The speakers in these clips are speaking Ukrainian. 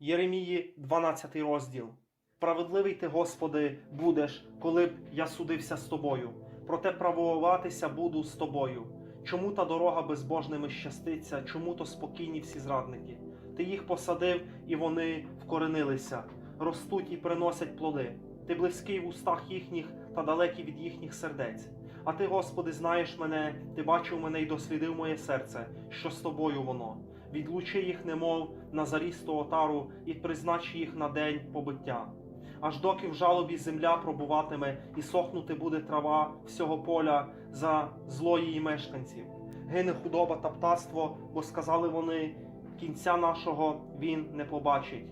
Єремії, 12 розділ. Справедливий ти, Господи, будеш, коли б я судився з тобою. Проте правовуватися буду з тобою. Чому та дорога безбожними щаститься, чому то спокійні всі зрадники? Ти їх посадив, і вони вкоренилися, ростуть і приносять плоди. Ти близький в устах їхніх та далекий від їхніх сердець. А ти, Господи, знаєш мене, ти бачив мене і дослідив моє серце, що з тобою воно. Відлучи їх, немов на зарісту отару, і признач їх на день побиття. Аж доки в жалобі земля пробуватиме, і сохнути буде трава всього поля за зло її мешканців. Гине худоба та птаство, бо сказали вони, кінця нашого він не побачить.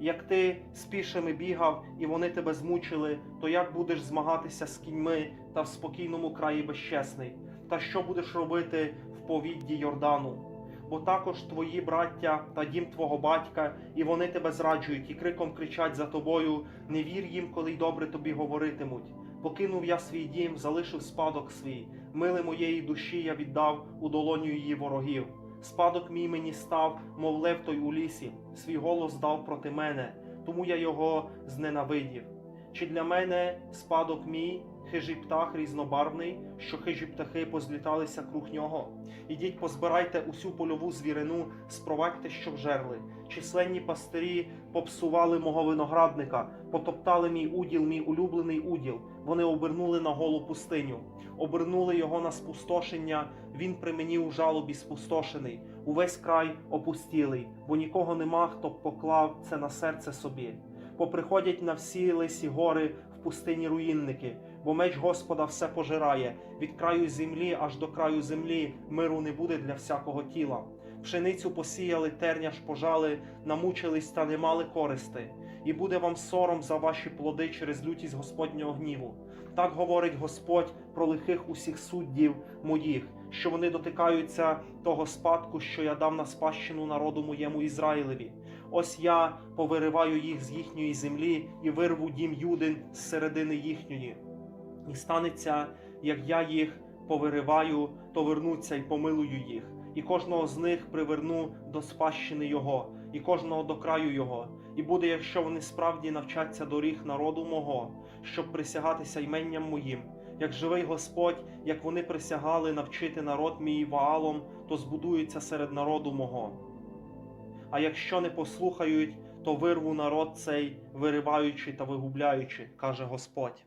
Як ти з пішими бігав, і вони тебе змучили, то як будеш змагатися з кіньми та в спокійному краї безчесний? Та що будеш робити в повідді Йордану? Бо також твої браття та дім твого батька, і вони тебе зраджують, і криком кричать за тобою: не вір їм, коли й добре тобі говоритимуть. Покинув я свій дім, залишив спадок свій, мили моєї душі я віддав у долоню її ворогів. Спадок мій мені став, мов лев той у лісі, свій голос дав проти мене, тому я його зненавидів. Чи для мене спадок мій, хижий птах різнобарвний, що хижі птахи позліталися круг нього? Ідіть, позбирайте усю польову звірину, спровадьте, що вжерли. Численні пастирі попсували мого виноградника, потоптали мій уділ, мій улюблений уділ. Вони обернули на голу пустиню, обернули його на спустошення. Він при мені у жалобі спустошений, увесь край опустілий, бо нікого нема, хто б поклав це на серце собі. Поприходять на всі лисі гори в пустині руїнники, бо меч Господа все пожирає, від краю землі аж до краю землі миру не буде для всякого тіла. Пшеницю посіяли, терня ж пожали, намучились та не мали користи, і буде вам сором за ваші плоди через лютість Господнього гніву. Так говорить Господь про лихих усіх суддів моїх, що вони дотикаються того спадку, що я дав на спадщину народу моєму Ізраїлеві. Ось я повириваю їх з їхньої землі і вирву дім Юдин з середини їхньої. І станеться, як я їх повириваю, то вернуться і помилую їх, і кожного з них приверну до спадщини його, і кожного до краю його. І буде, якщо вони справді навчаться доріг народу мого, щоб присягатися іменням моїм. Як живий Господь, як вони присягали навчити народ мій Ваалом, то збудуються серед народу мого. А якщо не послухають, то вирву народ цей, вириваючи та вигубляючи, каже Господь.